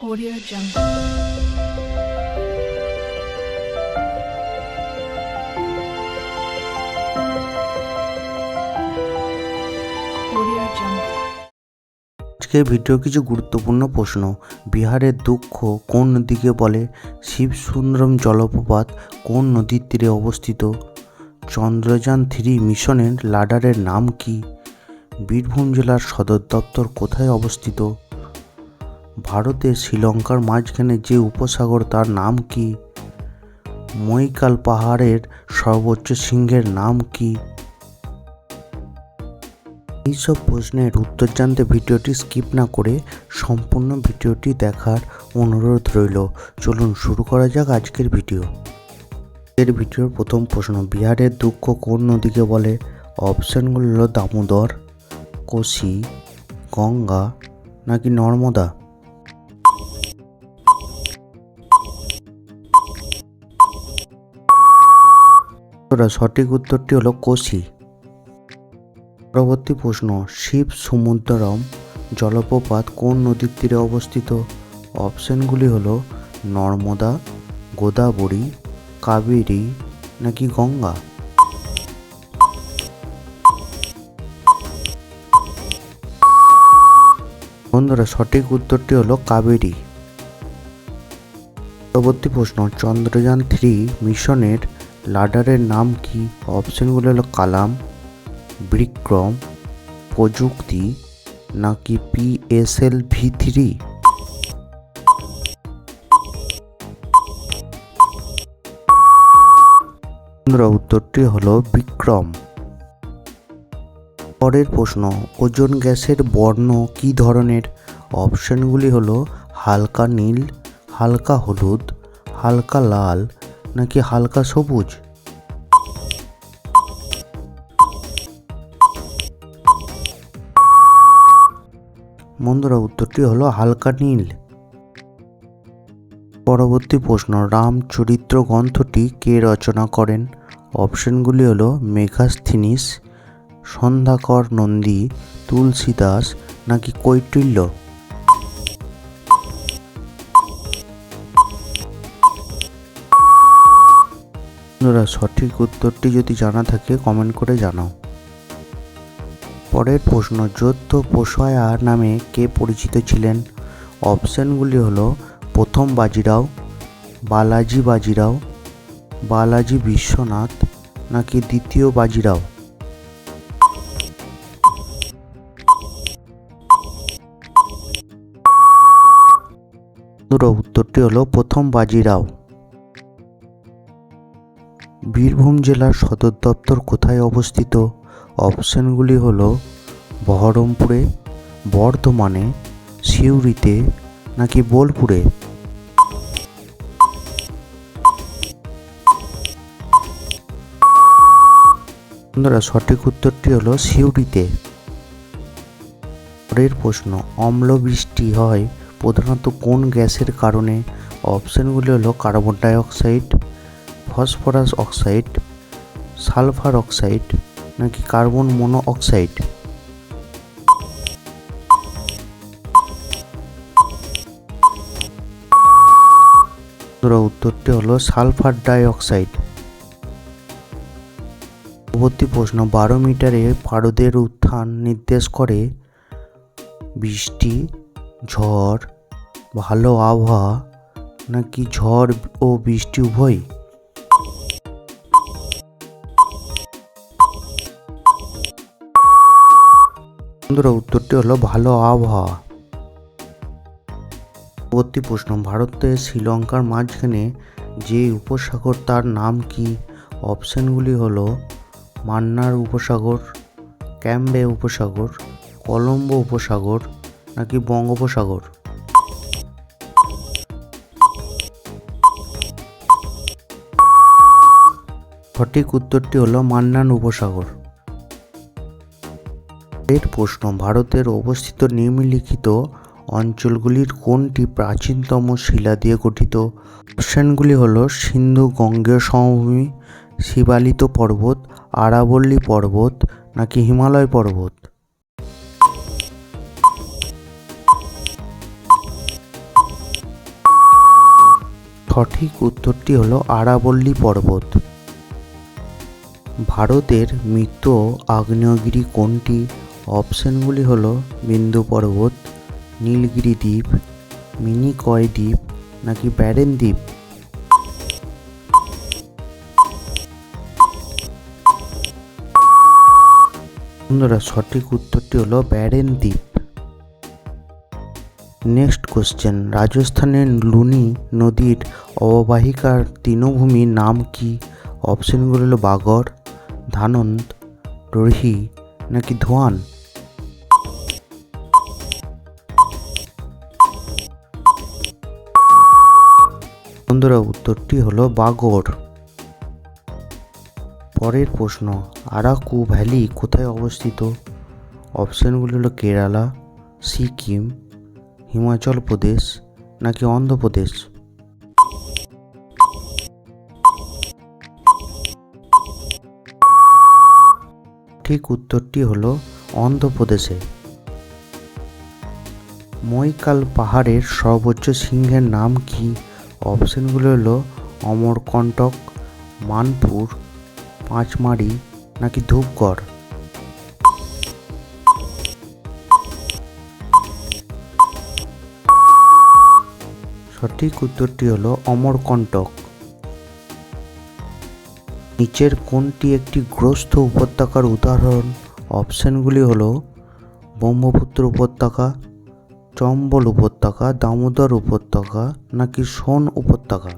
Audio Jungle. আজকের video কিছু গুরুত্বপূর্ণ প্রশ্ন। বিহারের দুঃখ কোন নদীকে বলে? শিবসুন্দরম জলপ্রপাত কোন নদীর তীরে অবস্থিত? চন্দ্রযান থ্রি মিশনের লাডারের নাম কি? বীরভূম জেলার সদর দপ্তর কোথায় অবস্থিত? ভারতের শ্রীলঙ্কার মাঝখানে যে উপসাগর, তার নাম কি? মৈকাল পাহাড়ের সর্বোচ্চ সিংহের নাম কি? এইসব প্রশ্নের উত্তর জানতে ভিডিওটি স্কিপ না করে সম্পূর্ণ ভিডিওটি দেখার অনুরোধ রইল। চলুন শুরু করা যাক আজকের ভিডিও। এর ভিডিওর প্রথম প্রশ্ন, বিহারের দুঃখ কোন নদীকে বলে? অপশানগুলো হলো দামোদর, কোশি, গঙ্গা নাকি নর্মদা? ওরা সঠিক উত্তরটি হলো কোশি। পরবর্তী প্রশ্ন, শিব সমুদ্রম জলপ্রপাত কোন নদীর তীরে অবস্থিত? অপশানগুলি হলো নর্মদা, গোদাবরী, কাবেরী নাকি গঙ্গা? বন্ধুরা, সঠিক উত্তরটি হলো কাবেরী। পরবর্তী প্রশ্ন, চন্দ্রযান থ্রি মিশনের লাডারের নাম কি? অপশানগুলো হলো কালাম, বিক্রম, প্রযুক্তি, নাকি পিএসএল ভি থ্রি উত্তরটি হলো বিক্রম। পরের প্রশ্ন, ওজন গ্যাসের বর্ণ কী ধরনের? অপশানগুলি হলো হালকা নীল, হালকা হলুদ, হালকা লাল নাকি হালকা সবুজ? বন্ধুরা, উত্তরটি হলো হালকা নীল। পরবর্তী প্রশ্ন রামচরিত্র গ্রন্থটি কে রচনা করেন? অপশনগুলি হলো মেঘাস্থিনিস, সন্ধ্যাকর নন্দী তুলসী দাস নাকি কৈটিল্য বন্ধুরা সঠিক উত্তরটি যদি জানা থাকে কমেন্ট করে জানাও। পরের প্রশ্ন যোদ্ধ পোষায়া নামে কে পরিচিত ছিলেন? অপশানগুলি হলো, প্রথম বাজিরাও, বালাজি বাজিরাও, বালাজি বিশ্বনাথ, নাকি দ্বিতীয় বাজিরাও? উত্তরটি হলো, প্রথম বাজিরাও। বীরভূম জেলার সদর দপ্তর কোথায় অবস্থিত? অপশানগুলি হলো বহরমপুরে, বর্ধমানে, সিউড়িতে নাকি বোলপুরে? বন্ধুরা, সঠিক উত্তরটি হলো সিউড়িতে। পরের প্রশ্ন অম্ল বৃষ্টি হয় প্রধানত কোন গ্যাসের কারণে? অপশানগুলি হলো carbon dioxide phosphorus oxide, sulphur oxide নাকি কার্বন মনো অক্সাইড উত্তরটি হলো সালফার ডাই অক্সাইড পরবর্তী প্রশ্ন, বারো মিটারে পারদের উত্থান নির্দেশ করে বৃষ্টি, ঝড়, ভালো আবহাওয়া নাকি ঝড় ও বৃষ্টি উভয় বন্ধুরা, উত্তরটি হলো ভালো আবহাওয়া। পরবর্তী প্রশ্ন ভারতের শ্রীলঙ্কার মাঝখানে যে উপসাগর, তার নাম কি? অপশানগুলি হলো মান্নার উপসাগর, ক্যাম্বে উপসাগর, কলম্বো উপসাগর নাকি বঙ্গোপসাগর? সঠিক উত্তরটি হলো মান্নান উপসাগর। এর প্রশ্ন, ভারতের অবস্থিত নিম্নলিখিত অঞ্চলগুলির কোনটি প্রাচীনতম শিলা দিয়ে গঠিত? অপশানগুলি হল সিন্ধু গঙ্গেয় সমভূমি, শিবালিত পর্বত, আরাবল্লী পর্বত নাকি হিমালয় পর্বত? সঠিক উত্তরটি হলো আরাবল্লী পর্বত। ভারতের মৃত আগ্নেয়গিরি কোনটি? অপশনগুলি হলো বিন্দু পর্বত, নীলগিরি দ্বীপ, মিনি কয় দ্বীপ নাকি ব্যারেন দ্বীপ? বন্ধুরা, সঠিক উত্তরটি হলো ব্যারেন দ্বীপ। নেক্সট কোশ্চেন, রাজস্থানের লুনি নদীর অববাহিকার তৃণভূমির নাম কি? অপশনগুলো হলো বাগর ধানন্দ রহি নাকি ধোয়ান? বন্ধুরা, উত্তরটি হলো বাগর। পরের প্রশ্ন, আরাকু ভ্যালি কোথায় অবস্থিত? অপশনগুলি হলো কেরালা, সিকিম, হিমাচল প্রদেশ, নাকি অন্ধ্রপ্রদেশ ঠিক উত্তরটি হলো অন্ধ্রপ্রদেশে মৈকাল পাহাড়ের সর্বোচ্চ সিংহের নাম কি? অপশনগুলো হলো অমরকণ্টক মানপুর, পাঁচমারি নাকি ধূপগড়? সঠিক উত্তরটি হলো অমরকণ্টক নিচের কোনটি একটি গ্রস্ত উপত্যকার উদাহরণ। অপশনগুলি হলো ব্রহ্মপুত্র উপত্যকা চম্বল উপত্যকা, দামোদর উপত্যকা নাকি সোন উপত্যকা?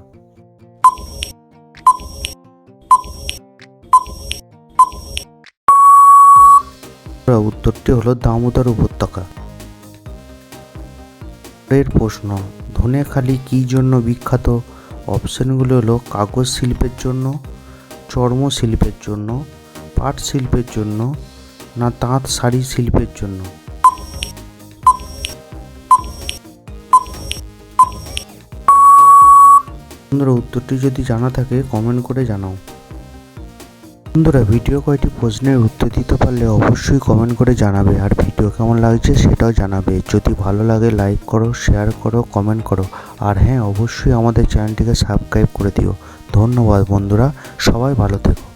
উত্তরটি হলো দামোদর উপত্যকা। পরের প্রশ্ন, ধনেখালি কী জন্য বিখ্যাত? অপশনগুলো হলো কাগজ শিল্পের জন্য, চর্ম শিল্পের জন্য, পাট শিল্পের জন্য না তাঁত শাড়ি শিল্পের জন্য? বন্ধুরা, উত্তরটি যদি জানা থাকে কমেন্ট করে জানাও। বন্ধুরা, ভিডিও কয়টি প্রশ্নের উত্তর দিতে পারলে অবশ্যই কমেন্ট করে জানাবে। আর ভিডিও কেমন লাগছে সেটাও জানাবে। যদি ভালো লাগে লাইক করো শেয়ার করো কমেন্ট করো। আর হ্যাঁ অবশ্যই আমাদের চ্যানেলটিকে সাবস্ক্রাইব করে দিও। ধন্যবাদ বন্ধুরা, সবাই ভালো থেকো।